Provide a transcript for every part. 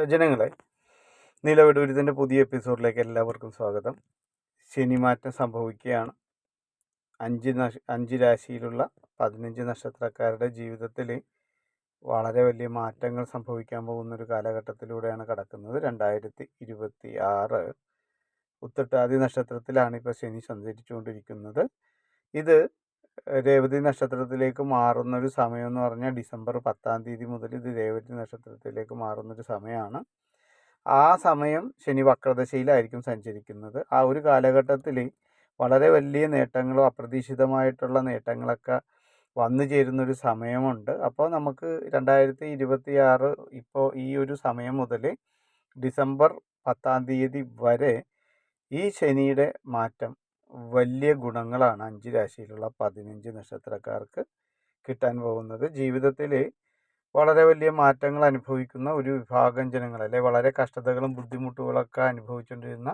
സജ്ജനങ്ങളെ നിലവിടൂരിതിന്റെ പുതിയ എപ്പിസോഡിലേക്ക് എല്ലാവർക്കും സ്വാഗതം. ശനിമാറ്റം സംഭവിക്കുകയാണ്. അഞ്ച് നഷ അഞ്ച് രാശിയിലുള്ള പതിനഞ്ച് നക്ഷത്രക്കാരുടെ ജീവിതത്തിൽ വളരെ വലിയ മാറ്റങ്ങൾ സംഭവിക്കാൻ പോകുന്ന ഒരു കാലഘട്ടത്തിലൂടെയാണ് കടക്കുന്നത്. രണ്ടായിരത്തി ഇരുപത്തി ആറ് ഉത്തട്ടാദി നക്ഷത്രത്തിലാണ് ഇപ്പോൾ ശനി സഞ്ചരിച്ചുകൊണ്ടിരിക്കുന്നത്. ഇത് രേവതി നക്ഷത്രത്തിലേക്ക് മാറുന്നൊരു സമയം എന്ന് പറഞ്ഞാൽ ഡിസംബർ പത്താം തീയതി മുതൽ ഇത് രേവതി നക്ഷത്രത്തിലേക്ക് മാറുന്നൊരു സമയമാണ് ആ സമയം ശനി വക്രദശയിലായിരിക്കും സഞ്ചരിക്കുന്നത്. ആ ഒരു കാലഘട്ടത്തിൽ വളരെ വലിയ നേട്ടങ്ങളും അപ്രതീക്ഷിതമായിട്ടുള്ള നേട്ടങ്ങളൊക്കെ വന്നു ചേരുന്നൊരു സമയമുണ്ട്. അപ്പോൾ നമുക്ക് രണ്ടായിരത്തി ഇരുപത്തി ആറ് ഇപ്പോൾ ഈ ഒരു സമയം മുതൽ ഡിസംബർ പത്താം തീയതി വരെ ഈ ശനിയുടെ മാറ്റം വലിയ ഗുണങ്ങളാണ് അഞ്ച് രാശിയിലുള്ള പതിനഞ്ച് നക്ഷത്രക്കാർക്ക് കിട്ടാൻ പോകുന്നത്. ജീവിതത്തിൽ വളരെ വലിയ മാറ്റങ്ങൾ അനുഭവിക്കുന്ന ഒരു വിഭാഗം ജനങ്ങൾ അല്ലെ വളരെ കഷ്ടതകളും ബുദ്ധിമുട്ടുകളൊക്കെ അനുഭവിച്ചുകൊണ്ടിരുന്ന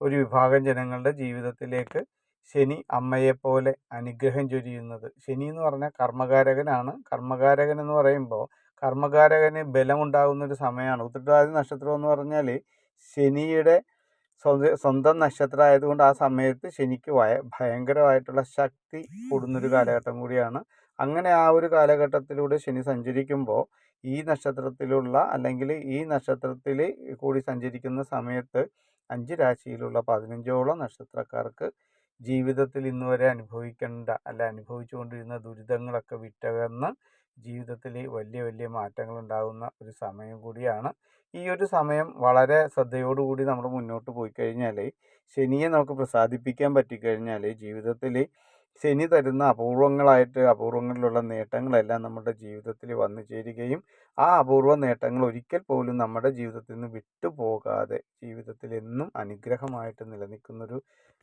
ഒരു വിഭാഗം ജനങ്ങളുടെ ജീവിതത്തിലേക്ക് ശനി അമ്മയെപ്പോലെ അനുഗ്രഹം ചൊരിയുന്നത്. ശനി എന്ന് പറഞ്ഞാൽ കർമ്മകാരകനാണ്. കർമ്മകാരകൻ എന്ന് പറയുമ്പോൾ കർമ്മകാരകന് ബലമുണ്ടാകുന്ന ഒരു സമയമാണ്. ഉത്രട്ടാതി നക്ഷത്രം എന്ന് പറഞ്ഞാൽ ശനിയുടെ സ്വന്തം നക്ഷത്രം ആയതുകൊണ്ട് ആ സമയത്ത് ശനിക്ക് വയ ഭയങ്കരമായിട്ടുള്ള ശക്തി കൂടുന്നൊരു കാലഘട്ടം കൂടിയാണ്. അങ്ങനെ ആ ഒരു കാലഘട്ടത്തിലൂടെ ശനി സഞ്ചരിക്കുമ്പോൾ ഈ നക്ഷത്രത്തിലുള്ള അല്ലെങ്കിൽ ഈ നക്ഷത്രത്തിൽ കൂടി സഞ്ചരിക്കുന്ന സമയത്ത് അഞ്ച് രാശിയിലുള്ള പതിനഞ്ചോളം നക്ഷത്രക്കാർക്ക് ജീവിതത്തിൽ ഇന്ന് വരെ അനുഭവിക്കേണ്ട അല്ല അനുഭവിച്ചുകൊണ്ടിരുന്ന ദുരിതങ്ങളൊക്കെ വിറ്റകർന്ന് ജീവിതത്തിൽ വലിയ വലിയ മാറ്റങ്ങൾ ഉണ്ടാകുന്ന ഒരു സമയം കൂടിയാണ്. ഈ ഒരു സമയം വളരെ ശ്രദ്ധയോടുകൂടി നമ്മൾ മുന്നോട്ട് പോയി കഴിഞ്ഞാൽ ശനിയെ നമുക്ക് പ്രസാദിപ്പിക്കാൻ പറ്റിക്കഴിഞ്ഞാൽ ജീവിതത്തിൽ ശനി തരുന്ന അപൂർവങ്ങളായിട്ട് അപൂർവങ്ങളിലുള്ള നേട്ടങ്ങളെല്ലാം നമ്മുടെ ജീവിതത്തിൽ വന്നു ചേരുകയും ആ അപൂർവ നേട്ടങ്ങൾ ഒരിക്കൽ പോലും നമ്മുടെ ജീവിതത്തിൽ നിന്ന് വിട്ടുപോകാതെ ജീവിതത്തിൽ എന്നും അനുഗ്രഹമായിട്ട് നിലനിൽക്കുന്നൊരു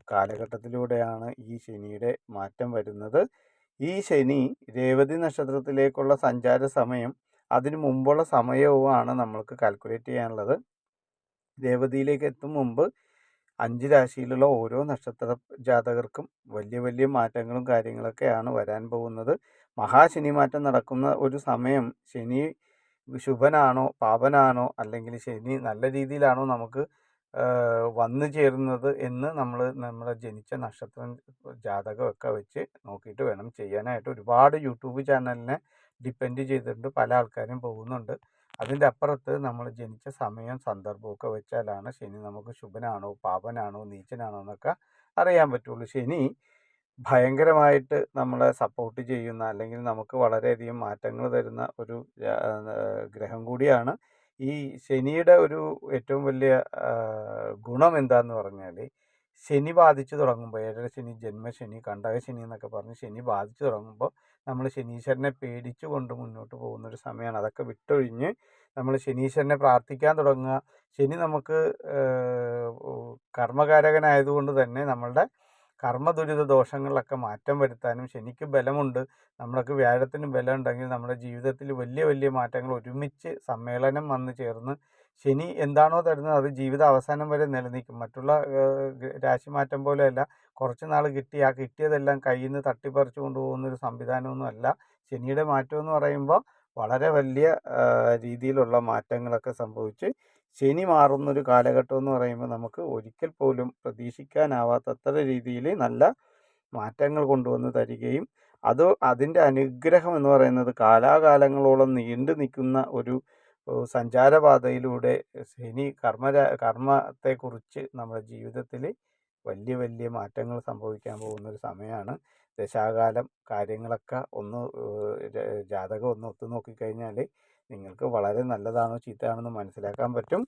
കാലഘട്ടത്തിലൂടെയാണ് ഈ ശനിയുടെ മാറ്റം വരുന്നത്. ഈ ശനി രേവതി നക്ഷത്രത്തിലേക്കുള്ള സഞ്ചാര സമയം അതിന് മുമ്പുള്ള സമയവുമാണ് നമ്മൾക്ക് കാൽക്കുലേറ്റ് ചെയ്യാനുള്ളത്. രേവതിയിലേക്ക് എത്തും മുമ്പ് അഞ്ച് രാശിയിലുള്ള ഓരോ നക്ഷത്ര ജാതകർക്കും വലിയ വലിയ മാറ്റങ്ങളും കാര്യങ്ങളൊക്കെയാണ് വരാൻ പോകുന്നത്. മഹാശനി മാറ്റം നടക്കുന്ന ഒരു സമയം ശനി ശുഭനാണോ പാപനാണോ അല്ലെങ്കിൽ ശനി നല്ല രീതിയിലാണോ നമുക്ക് വന്നു ചേരുന്നത് എന്ന് നമ്മൾ നമ്മുടെ ജനിച്ച നക്ഷത്രം ജാതകമൊക്കെ വെച്ച് നോക്കിയിട്ട് വേണം ചെയ്യാനായിട്ട്. ഒരുപാട് യൂട്യൂബ് ചാനലിനെ ഡിപ്പെൻഡ് ചെയ്തിട്ടുണ്ട്. പല ആൾക്കാരും പോകുന്നുണ്ട്. അതിന്റെ അപ്പുറത്ത് നമ്മൾ ജനിച്ച സമയം സന്ദർഭമൊക്കെ വെച്ചാലാണ് ശനി നമുക്ക് ശുഭനാണോ പാപനാണോ നീച്ചനാണോ എന്നൊക്കെ അറിയാൻ പറ്റുള്ളൂ. ശനി ഭയങ്കരമായിട്ട് നമ്മളെ സപ്പോർട്ട് ചെയ്യുന്ന അല്ലെങ്കിൽ നമുക്ക് വളരെയധികം മാറ്റങ്ങൾ തരുന്ന ഒരു ഗ്രഹം കൂടിയാണ്. ഈ ശനിയുടെ ഒരു ഏറ്റവും വലിയ ഗുണം എന്താന്ന് പറഞ്ഞാൽ ശനി ബാധിച്ചു തുടങ്ങുമ്പോൾ ഏഴര ശനി ജന്മശനി കണ്ടക ശനി എന്നൊക്കെ പറഞ്ഞ് ശനി ബാധിച്ചു തുടങ്ങുമ്പോൾ നമ്മൾ ശനീശ്വരനെ പേടിച്ചു കൊണ്ട് മുന്നോട്ട് പോകുന്ന ഒരു സമയമാണ് അതൊക്കെ വിട്ടൊഴിഞ്ഞ് നമ്മൾ ശനീശ്വരനെ പ്രാർത്ഥിക്കാൻ തുടങ്ങുക. ശനി നമുക്ക് കർമ്മകാരകനായതുകൊണ്ട് തന്നെ നമ്മളുടെ കർമ്മദുരിത ദോഷങ്ങളിലൊക്കെ മാറ്റം വരുത്താനും ശനിക്ക് ബലമുണ്ട്. നമ്മൾക്ക് വ്യാഴത്തിന് ബലമുണ്ടെങ്കിൽ നമ്മുടെ ജീവിതത്തിൽ വലിയ വലിയ മാറ്റങ്ങൾ ഒരുമിച്ച് സമ്മേളനം വന്ന് ചേർന്ന് ശനി എന്താണോ തരുന്നത് അത് ജീവിത അവസാനം വരെ നിലനിൽക്കും. മറ്റുള്ള രാശി രാശിമാറ്റം പോലെയല്ല. കുറച്ച് നാൾ കിട്ടി ആ കിട്ടിയതെല്ലാം കയ്യിൽ നിന്ന് തട്ടിപ്പറിച്ചു കൊണ്ടുപോകുന്നൊരു സംവിധാനമൊന്നും അല്ല. ശനിയുടെ മാറ്റം എന്ന് പറയുമ്പോൾ വളരെ വലിയ രീതിയിലുള്ള മാറ്റങ്ങളൊക്കെ സംഭവിച്ച് ശനി മാറുന്നൊരു കാലഘട്ടം എന്ന് പറയുമ്പോൾ നമുക്ക് ഒരിക്കൽ പോലും പ്രതീക്ഷിക്കാനാവാത്തത്ര രീതിയിൽ നല്ല മാറ്റങ്ങൾ കൊണ്ടുവന്ന് തരികയും അത് അതിന്റെ അനുഗ്രഹം എന്ന് പറയുന്നത് കാലാകാലങ്ങളോളം നീണ്ടു നിൽക്കുന്ന ഒരു സഞ്ചാരപാതയിലൂടെ ശനി കർമ്മ കർമ്മത്തെക്കുറിച്ച് നമ്മുടെ ജീവിതത്തിൽ വലിയ വലിയ മാറ്റങ്ങൾ സംഭവിക്കാൻ പോകുന്ന ഒരു സമയമാണ് ദശാകാലം കാര്യങ്ങളൊക്കെ ഒന്ന് ജാതകം ഒന്ന് ഒത്തു നോക്കിക്കഴിഞ്ഞാൽ നിങ്ങൾക്ക് വളരെ നല്ലതാണോ ചീത്തയാണെന്ന് മനസ്സിലാക്കാൻ പറ്റും.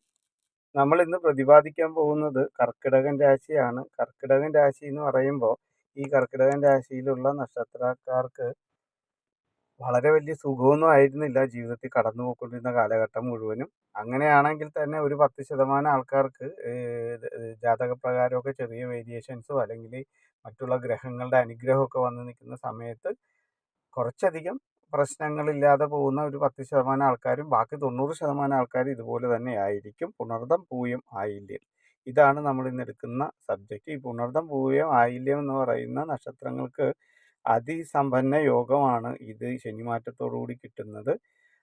നമ്മൾ ഇന്ന് പ്രതിപാദിക്കാൻ പോകുന്നത് കർക്കിടകൻ രാശിയാണ്. കർക്കിടകൻ രാശി എന്ന് പറയുമ്പോൾ ഈ കർക്കിടകൻ രാശിയിലുള്ള നക്ഷത്രക്കാർക്ക് വളരെ വലിയ സുഖമൊന്നും ആയിരുന്നില്ല ജീവിതത്തിൽ കടന്നു പോയിക്കൊണ്ടിരുന്ന കാലഘട്ടം മുഴുവനും. അങ്ങനെയാണെങ്കിൽ തന്നെ ഒരു പത്ത് ശതമാനം ആൾക്കാർക്ക് ജാതകപ്രകാരമൊക്കെ ചെറിയ വേരിയേഷൻസോ അല്ലെങ്കിൽ മറ്റുള്ള ഗ്രഹങ്ങളുടെ അനുഗ്രഹമൊക്കെ വന്ന് നിൽക്കുന്ന സമയത്ത് കുറച്ചധികം പ്രശ്നങ്ങളില്ലാതെ പോകുന്ന ഒരു പത്ത് ശതമാനം ആൾക്കാരും ബാക്കി തൊണ്ണൂറ് ശതമാനം ആൾക്കാർ ഇതുപോലെ തന്നെ ആയിരിക്കും. പുണർദം പൂയം ആയില്യം. ഇതാണ് നമ്മൾ ഇന്ന് എടുക്കുന്ന സബ്ജക്റ്റ് ഈ പുണർദം പൂയം ആയില്യം എന്ന് പറയുന്ന നക്ഷത്രങ്ങൾക്ക് അതിസമ്പന്ന യോഗമാണ് ഇത് ശനിമാറ്റത്തോടുകൂടി കിട്ടുന്നത്.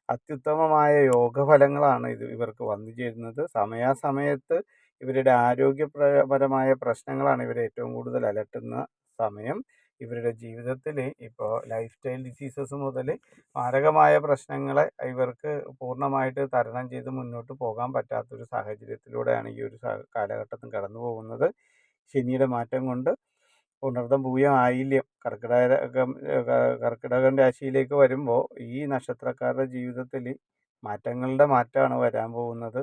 അത്യുത്തമമായ യോഗഫലങ്ങളാണ് ഇത് ഇവർക്ക് വന്നു ചേരുന്നത്. സമയാസമയത്ത് ഇവരുടെ ആരോഗ്യപരമായ പ്രശ്നങ്ങളാണ് ഇവരെ ഏറ്റവും കൂടുതൽ അലട്ടുന്ന സമയം. ഇവരുടെ ജീവിതത്തിൽ ഇപ്പോൾ ലൈഫ് സ്റ്റൈൽ ഡിസീസസ് മുതൽ മാരകമായ പ്രശ്നങ്ങളെ ഇവർക്ക് പൂർണമായിട്ട് തരണം ചെയ്ത് മുന്നോട്ട് പോകാൻ പറ്റാത്തൊരു സാഹചര്യത്തിലൂടെയാണ് ഈ ഒരു കാലഘട്ടത്തിൽ കടന്നു പോകുന്നത് ശനിയുടെ മാറ്റം കൊണ്ട് പുണർദം പൂയം ആയില്യം കർക്കിടകം കർക്കിടകൻ രാശിയിലേക്ക് വരുമ്പോൾ ഈ നക്ഷത്രക്കാരുടെ ജീവിതത്തിൽ മാറ്റങ്ങളുടെ മാറ്റമാണ് വരാൻ പോകുന്നത്.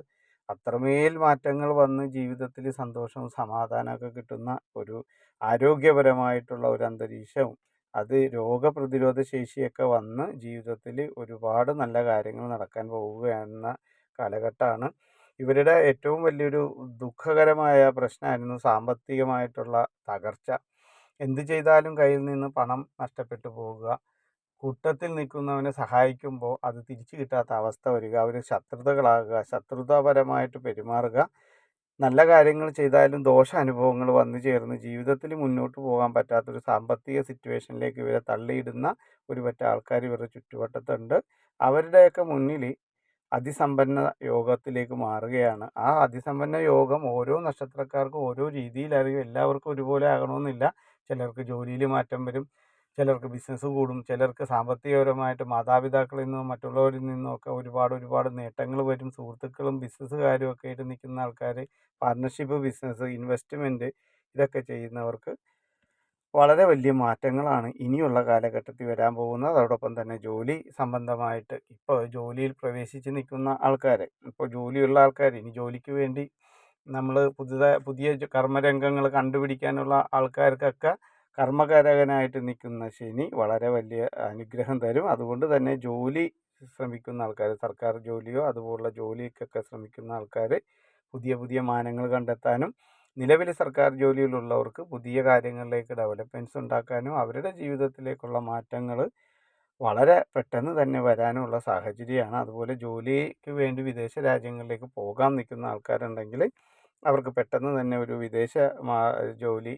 അത്രമേൽ മാറ്റങ്ങൾ വന്ന് ജീവിതത്തിൽ സന്തോഷവും സമാധാനമൊക്കെ കിട്ടുന്ന ഒരു ആരോഗ്യപരമായിട്ടുള്ള ഒരു അന്തരീക്ഷവും അത് രോഗപ്രതിരോധ ശേഷിയൊക്കെ വന്ന് ജീവിതത്തിൽ ഒരുപാട് നല്ല കാര്യങ്ങൾ നടക്കാൻ പോവുകയെന്ന കാലഘട്ടമാണ്. ഇവരുടെ ഏറ്റവും വലിയൊരു ദുഃഖകരമായ പ്രശ്നമായിരുന്നു സാമ്പത്തികമായിട്ടുള്ള തകർച്ച. എന്ത് ചെയ്താലും കയ്യിൽ നിന്ന് പണം നഷ്ടപ്പെട്ടു പോകുക. കൂട്ടത്തിൽ നിൽക്കുന്നവനെ സഹായിക്കുമ്പോൾ അത് തിരിച്ചു കിട്ടാത്ത അവസ്ഥ വരിക. അവർ ശത്രുതകളാകുക. ശത്രുതാപരമായിട്ട് പെരുമാറുക. നല്ല കാര്യങ്ങൾ ചെയ്താലും ദോഷ അനുഭവങ്ങൾ വന്നു ചേർന്ന് ജീവിതത്തിൽ മുന്നോട്ട് പോകാൻ പറ്റാത്തൊരു സാമ്പത്തിക സിറ്റുവേഷനിലേക്ക് ഇവരെ തള്ളിയിടുന്ന ഒരു പറ്റ ആൾക്കാർ ഇവരുടെ ചുറ്റുവട്ടത്തുണ്ട്. അവരുടെയൊക്കെ മുന്നിൽ അതിസമ്പന്ന യോഗത്തിലേക്ക് മാറുകയാണ്. ആ അതിസമ്പന്ന യോഗം ഓരോ നക്ഷത്രക്കാർക്കും ഓരോ രീതിയിലായിരിക്കും. എല്ലാവർക്കും ഒരുപോലെ ആകണമെന്നില്ല. ചിലർക്ക് ജോലിയിൽ മാറ്റം വരും ചിലർക്ക് ബിസിനസ് കൂടും ചിലർക്ക് സാമ്പത്തികപരമായിട്ട് മാതാപിതാക്കളിൽ നിന്നും മറ്റുള്ളവരിൽ നിന്നുമൊക്കെ ഒരുപാട് ഒരുപാട് നേട്ടങ്ങൾ വരും. സുഹൃത്തുക്കളും ബിസിനസ്സുകാരും ഒക്കെ ആയിട്ട് നിൽക്കുന്ന ആൾക്കാർ പാർട്ണർഷിപ്പ് ബിസിനസ് ഇൻവെസ്റ്റ്മെന്റ് ഇതൊക്കെ ചെയ്യുന്നവർക്ക് വളരെ വലിയ മാറ്റങ്ങളാണ് ഇനിയുള്ള കാലഘട്ടത്തിൽ വരാൻ പോകുന്നത്. അതോടൊപ്പം തന്നെ ജോലി സംബന്ധമായിട്ട് ഇപ്പോൾ ജോലിയിൽ പ്രവേശിച്ച് നിൽക്കുന്ന ആൾക്കാർ ഇപ്പോൾ ജോലിയുള്ള ആൾക്കാർ ഇനി ജോലിക്ക് വേണ്ടി നമ്മൾ പുതുതായി പുതിയ കർമ്മരംഗങ്ങൾ കണ്ടുപിടിക്കാനുള്ള ആൾക്കാർക്കൊക്കെ കർമ്മകാരകനായിട്ട് നിൽക്കുന്ന ശനി വളരെ വലിയ അനുഗ്രഹം തരും. അതുകൊണ്ട് തന്നെ ജോലി ശ്രമിക്കുന്ന ആൾക്കാർ സർക്കാർ ജോലിയോ അതുപോലുള്ള ജോലിക്കൊക്കെ ശ്രമിക്കുന്ന ആൾക്കാർ പുതിയ പുതിയ മാനങ്ങൾ കണ്ടെത്താനും നിലവിൽ സർക്കാർ ജോലിയിലുള്ളവർക്ക് പുതിയ കാര്യങ്ങളിലേക്ക് ഡെവലപ്മെന്റ്സ് ഉണ്ടാക്കാനും അവരുടെ ജീവിതത്തിലേക്കുള്ള മാറ്റങ്ങൾ വളരെ പെട്ടെന്ന് തന്നെ വരാനുള്ള സാഹചര്യമാണ്. അതുപോലെ ജോലിക്ക് വേണ്ടി വിദേശ രാജ്യങ്ങളിലേക്ക് പോകാൻ നിൽക്കുന്ന ആൾക്കാരുണ്ടെങ്കിൽ അവർക്ക് പെട്ടെന്ന് തന്നെ ഒരു വിദേശ ജോലി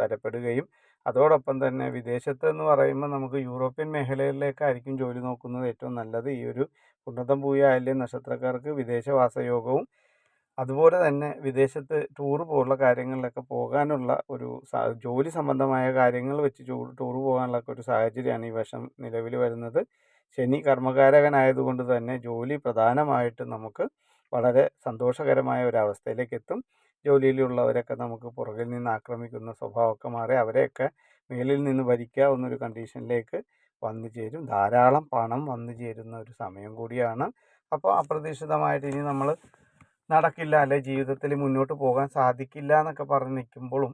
തരപ്പെടുകയും അതോടൊപ്പം തന്നെ വിദേശത്ത് എന്ന് പറയുമ്പോൾ നമുക്ക് യൂറോപ്യൻ മേഖലകളിലേക്കായിരിക്കും ജോലി നോക്കുന്നത് ഏറ്റവും നല്ലത്. ഈ ഒരു ഉന്നതം പൂയ അല്ലെ നക്ഷത്രക്കാർക്ക് വിദേശവാസയോഗവും അതുപോലെ തന്നെ വിദേശത്ത് ടൂർ പോലുള്ള കാര്യങ്ങളിലൊക്കെ പോകാനുള്ള ഒരു ജോലി സംബന്ധമായ കാര്യങ്ങൾ വെച്ച് ടൂർ പോകാനുള്ള ഒരു സാഹചര്യമാണ് ഈ വർഷം നിലവിൽ വരുന്നത്. ശനി കർമ്മകാരകനായതുകൊണ്ട് തന്നെ ജോലി പ്രധാനമായിട്ട് നമുക്ക് വളരെ സന്തോഷകരമായ ഒരവസ്ഥയിലേക്ക് എത്തും ജോലിയിലുള്ളവരൊക്കെ നമുക്ക് പുറകിൽ നിന്ന് ആക്രമിക്കുന്ന സ്വഭാവമൊക്കെ മാറി അവരെയൊക്കെ മേലിൽ നിന്ന് ഭരിക്കാവുന്നൊരു കണ്ടീഷനിലേക്ക് വന്നു ചേരും. ധാരാളം പണം വന്നു ചേരുന്ന ഒരു സമയം കൂടിയാണ്. അപ്പോൾ അപ്രതീക്ഷിതമായിട്ട് ഇനി നമ്മൾ നടക്കില്ല അല്ലെ? ജീവിതത്തിൽ മുന്നോട്ട് പോകാൻ സാധിക്കില്ല എന്നൊക്കെ പറഞ്ഞ് നിൽക്കുമ്പോഴും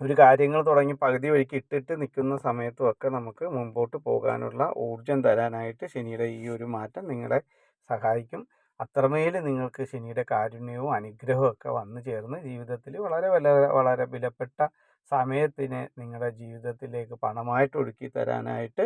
ഒരു കാര്യങ്ങൾ തുടങ്ങി പകുതി വഴിക്ക് ഇട്ടിട്ട് നിൽക്കുന്ന സമയത്തും ഒക്കെ നമുക്ക് മുമ്പോട്ട് പോകാനുള്ള ഊർജം തരാനായിട്ട് ശനിയുടെ ഈ ഒരു മാറ്റം നിങ്ങളെ സഹായിക്കും. അത്രമേൽ നിങ്ങൾക്ക് ശനിയുടെ കാരുണ്യവും അനുഗ്രഹവും ഒക്കെ വന്നു ചേർന്ന് ജീവിതത്തിൽ വളരെ വളരെ വളരെ വിലപ്പെട്ട സമയത്തിനെ നിങ്ങളുടെ ജീവിതത്തിലേക്ക് പണമായിട്ട് ഒഴുക്കി തരാനായിട്ട്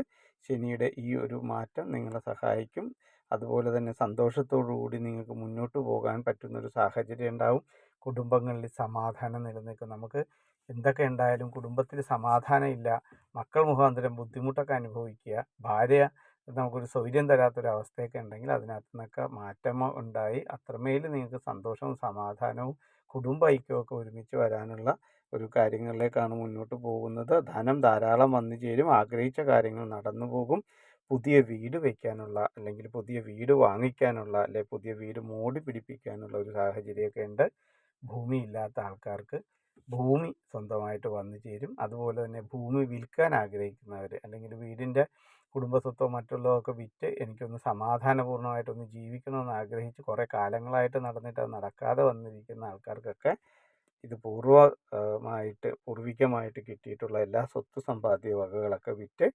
ശനിയുടെ ഈ ഒരു മാറ്റം നിങ്ങളെ സഹായിക്കും. അതുപോലെ തന്നെ സന്തോഷത്തോടു കൂടി നിങ്ങൾക്ക് മുന്നോട്ട് പോകാൻ പറ്റുന്നൊരു സാഹചര്യം ഉണ്ടാവും. കുടുംബങ്ങളിൽ സമാധാനം നിലനിൽക്കും. നമുക്ക് എന്തൊക്കെ ഉണ്ടായാലും കുടുംബത്തിൽ സമാധാനം ഇല്ല. മക്കൾ മുഖാന്തരം ബുദ്ധിമുട്ടൊക്കെ അനുഭവിക്കുക. ഭാര്യ നമുക്കൊരു സൗകര്യം തരാത്തൊരവസ്ഥയൊക്കെ ഉണ്ടെങ്കിൽ അതിനകത്തുനിന്നൊക്കെ മാറ്റം ഉണ്ടായി അത്രമേൽ നിങ്ങൾക്ക് സന്തോഷവും സമാധാനവും കുടുംബ ഐക്യമൊക്കെ ഒരുമിച്ച് വരാനുള്ള ഒരു കാര്യങ്ങളിലേക്കാണ് മുന്നോട്ട് പോകുന്നത്. ധനം ധാരാളം വന്നു ചേരും. ആഗ്രഹിച്ച കാര്യങ്ങൾ നടന്നു പോകും. പുതിയ വീട് വയ്ക്കാനുള്ള അല്ലെങ്കിൽ പുതിയ വീട് വാങ്ങിക്കാനുള്ള അല്ലെങ്കിൽ പുതിയ വീട് മോടി പിടിപ്പിക്കാനുള്ള ഒരു സാഹചര്യമൊക്കെ ഉണ്ട്. ഭൂമി ഇല്ലാത്ത ആൾക്കാർക്ക് ഭൂമി സ്വന്തമായിട്ട് വന്നു ചേരും. അതുപോലെ തന്നെ ഭൂമി വിൽക്കാൻ ആഗ്രഹിക്കുന്നവർ അല്ലെങ്കിൽ വീടിന്റെ കുടുംബസ്വത്തോ മറ്റുള്ളതൊക്കെ വിറ്റ് എനിക്കൊന്ന് സമാധാനപൂർണമായിട്ടൊന്ന് ജീവിക്കണമെന്ന് ആഗ്രഹിച്ച് കുറേ കാലങ്ങളായിട്ട് നടന്നിട്ട് അത് നടക്കാതെ വന്നിരിക്കുന്ന ആൾക്കാർക്കൊക്കെ ഇത് പൂർവമായിട്ട് പൂർവികമായിട്ട് കിട്ടിയിട്ടുള്ള എല്ലാ സ്വത്ത് സമ്പാദ്യ വകകളൊക്കെ വിറ്റ്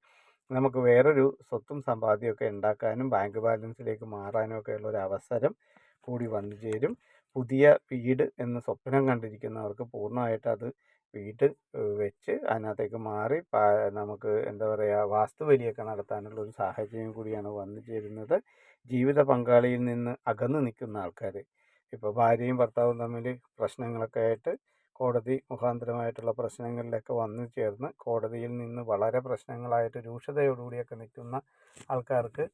നമുക്ക് വേറൊരു സ്വത്തും സമ്പാദ്യമൊക്കെ ഉണ്ടാക്കാനും ബാങ്ക് ബാലൻസിലേക്ക് മാറാനും ഒക്കെ ഉള്ള ഒരു അവസരം കൂടി വന്നു ചേരും. പുതിയ വീട് എന്ന സ്വപ്നം കണ്ടിരിക്കുന്നവർക്ക് പൂർണമായിട്ട് അത് വീട് വെച്ച് അതിനകത്തേക്ക് മാറി നമുക്ക് എന്താ പറയുക വാസ്തുവലിയൊക്കെ നടത്താനുള്ള ഒരു സാഹചര്യം കൂടിയാണ് വന്നു ചേരുന്നത്. ജീവിത പങ്കാളിയിൽ നിന്ന് അകന്നു നിൽക്കുന്ന ആൾക്കാർ ഇപ്പോൾ ഭാര്യയും ഭർത്താവും തമ്മിൽ പ്രശ്നങ്ങളൊക്കെ ആയിട്ട് കോടതി മുഖാന്തരമായിട്ടുള്ള പ്രശ്നങ്ങളിലൊക്കെ വന്നു ചേർന്ന് കോടതിയിൽ നിന്ന് വളരെ പ്രശ്നങ്ങളായിട്ട് രൂക്ഷതയോടുകൂടിയൊക്കെ നിൽക്കുന്ന ആൾക്കാർക്ക്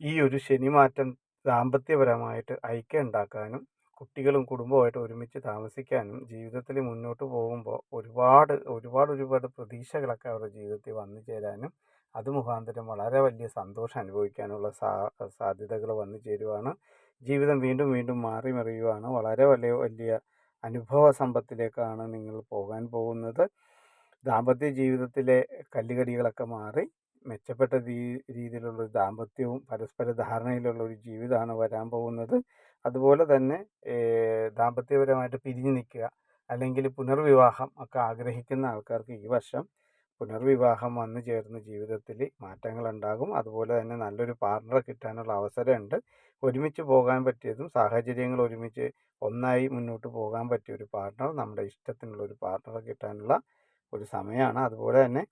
ഈ ഒരു ശനിമാറ്റം ദാമ്പത്യപരമായിട്ട് ഐക്യം ഉണ്ടാക്കാനും കുട്ടികളും കുടുംബവുമായിട്ട് ഒരുമിച്ച് താമസിക്കാനും ജീവിതത്തിൽ മുന്നോട്ട് പോകുമ്പോൾ ഒരുപാട് ഒരുപാട് ഒരുപാട് പ്രതീക്ഷകളൊക്കെ അവരുടെ ജീവിതത്തിൽ വന്നു ചേരാനും അത് മുഖാന്തരം വളരെ വലിയ സന്തോഷം അനുഭവിക്കാനുള്ള സാധ്യതകൾ വന്നു ചേരുവാണ്. ജീവിതം വീണ്ടും വീണ്ടും മാറി മറിയുവാണ്. വളരെ വലിയ വലിയ അനുഭവ സമ്പത്തിലേക്കാണ് നിങ്ങൾ പോകാൻ പോകുന്നത്. ദാമ്പത്യ ജീവിതത്തിലെ കല്ലുകടികളൊക്കെ മാറി മെച്ചപ്പെട്ട രീതിയിലുള്ള ദാമ്പത്യവും പരസ്പര ധാരണയിലുള്ള ഒരു ജീവിതമാണ് വരാൻ പോകുന്നത്. അതുപോലെ തന്നെ ദാമ്പത്യപരമായിട്ട് പിരിഞ്ഞു നിൽക്കുക അല്ലെങ്കിൽ പുനർവിവാഹം ഒക്കെ ആഗ്രഹിക്കുന്ന ആൾക്കാർക്ക് ഈ വർഷം പുനർവിവാഹം വന്നു ചേർന്ന് ജീവിതത്തിൽ മാറ്റങ്ങളുണ്ടാകും. അതുപോലെ തന്നെ നല്ലൊരു പാർട്ണറെ കിട്ടാനുള്ള അവസരമുണ്ട്. ഒരുമിച്ച് പോകാൻ പറ്റിയതും സാഹചര്യങ്ങൾ ഒരുമിച്ച് ഒന്നായി മുന്നോട്ട് പോകാൻ പറ്റിയ ഒരു പാർട്ണർ നമ്മുടെ ഇഷ്ടത്തിനുള്ള ഒരു പാർട്ണറെ കിട്ടാനുള്ള ഒരു സമയമാണ്. അതുപോലെ തന്നെ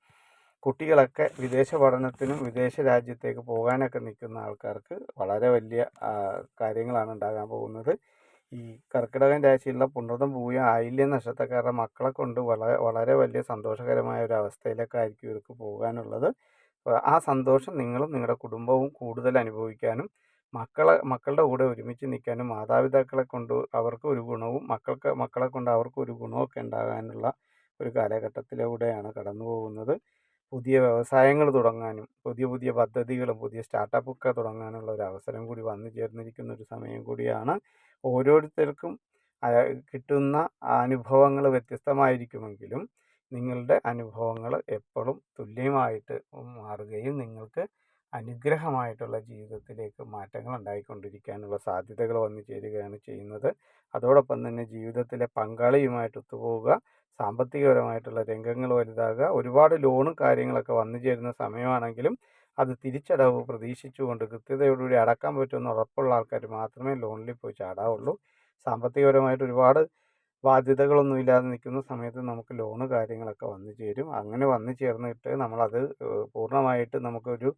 കുട്ടികളൊക്കെ വിദേശ പഠനത്തിനും വിദേശ രാജ്യത്തേക്ക് പോകാനൊക്കെ നിൽക്കുന്ന ആൾക്കാർക്ക് വളരെ വലിയ കാര്യങ്ങളാണ് ഉണ്ടാകാൻ പോകുന്നത്. ഈ കർക്കിടകൻ രാശിയിലുള്ള പുണർതം പൂയ ആയില്യ നക്ഷത്രക്കാരുടെ മക്കളെ കൊണ്ട് വളരെ വളരെ വലിയ സന്തോഷകരമായ ഒരു അവസ്ഥയിലേക്കായിരിക്കും ഇവർക്ക് പോകാനുള്ളത്. ആ സന്തോഷം നിങ്ങളും നിങ്ങളുടെ കുടുംബവും കൂടുതൽ അനുഭവിക്കാനും മക്കളെ മക്കളുടെ കൂടെ ഒരുമിച്ച് നിൽക്കാനും മാതാപിതാക്കളെ കൊണ്ട് അവർക്ക് ഒരു ഗുണവും മക്കൾക്ക് മക്കളെ കൊണ്ട് അവർക്ക് ഒരു ഒക്കെ ഉണ്ടാകാനുള്ള ഒരു കാലഘട്ടത്തിലൂടെയാണ് കടന്നു പോകുന്നത് പുതിയ വ്യവസായങ്ങൾ തുടങ്ങാനും പുതിയ പുതിയ പദ്ധതികളും പുതിയ സ്റ്റാർട്ടപ്പൊക്കെ തുടങ്ങാനുള്ള ഒരു അവസരം കൂടി വന്നു ചേർന്നിരിക്കുന്ന ഒരു സമയം കൂടിയാണ്. ഓരോരുത്തർക്കും കിട്ടുന്ന അനുഭവങ്ങൾ വ്യത്യസ്തമായിരിക്കുമെങ്കിലും നിങ്ങളുടെ അനുഭവങ്ങൾ എപ്പോഴും തുല്യമായിട്ട് മാറുകയും നിങ്ങൾക്ക് അനുഗ്രഹമായിട്ടുള്ള ജീവിതത്തിലേക്ക് മാറ്റങ്ങൾ ഉണ്ടായിക്കൊണ്ടിരിക്കാനുള്ള സാധ്യതകൾ വന്നു ചേരുകയാണ് ചെയ്യുന്നത്. അതോടൊപ്പം തന്നെ ജീവിതത്തിലെ പങ്കാളിയുമായിട്ട് ഒത്തുപോവുക സാമ്പത്തികപരമായിട്ടുള്ള രംഗങ്ങൾ വലുതാകുക ഒരുപാട് ലോണും കാര്യങ്ങളൊക്കെ വന്നു ചേരുന്ന സമയമാണെങ്കിലും അത് തിരിച്ചടവ് പ്രതീക്ഷിച്ചുകൊണ്ട് കൃത്യതയോടുകൂടി അടക്കാൻ പറ്റുമെന്ന് ഉറപ്പുള്ള ആൾക്കാർ മാത്രമേ ലോണിൽ പോയി ചാടാവുള്ളൂ. സാമ്പത്തികപരമായിട്ട് ഒരുപാട് ബാധ്യതകളൊന്നും ഇല്ലാതെ നിൽക്കുന്ന സമയത്ത് നമുക്ക് ലോണ് കാര്യങ്ങളൊക്കെ വന്നു ചേരും. അങ്ങനെ വന്നു ചേർന്നിട്ട് നമ്മളത് പൂർണമായിട്ട് നമുക്കൊരു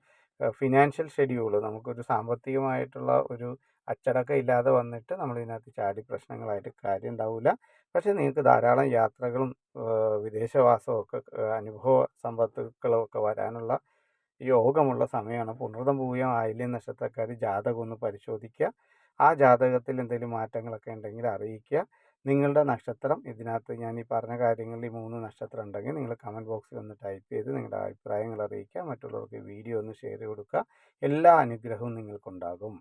ഫിനാൻഷ്യൽ ഷെഡ്യൂൾ നമുക്കൊരു സാമ്പത്തികമായിട്ടുള്ള ഒരു അച്ചടക്കം ഇല്ലാതെ വന്നിട്ട് നമ്മൾ ഇതിനകത്ത് ചാടി പ്രശ്നങ്ങളായിട്ട് കാര്യം ഉണ്ടാവില്ല പക്ഷേ നിങ്ങൾക്ക് ധാരാളം യാത്രകളും വിദേശവാസവും ഒക്കെ അനുഭവ സമ്പത്തുക്കളും ഒക്കെ വരാനുള്ള യോഗമുള്ള സമയമാണ്. പുണർതം പൂയം ആയില്യം നക്ഷത്രക്കാർ ജാതകം ഒന്ന് പരിശോധിക്കുക. ആ ജാതകത്തിൽ എന്തെങ്കിലും മാറ്റങ്ങളൊക്കെ ഉണ്ടെങ്കിൽ അറിയിക്കുക. നിങ്ങളുടെ നക്ഷത്രം ഇതിനകത്ത് ഞാൻ ഈ പറഞ്ഞ കാര്യങ്ങളിൽ ഈ മൂന്ന് നക്ഷത്രം ഉണ്ടെങ്കിൽ നിങ്ങൾ കമന്റ് ബോക്സിൽ ഒന്ന് ടൈപ്പ് ചെയ്ത് നിങ്ങളുടെ അഭിപ്രായങ്ങൾ അറിയിക്കുക. മറ്റുള്ളവർക്ക് വീഡിയോ ഒന്ന് ഷെയർ കൊടുക്കുക. എല്ലാ അനുഗ്രഹവും നിങ്ങൾക്കുണ്ടാകും.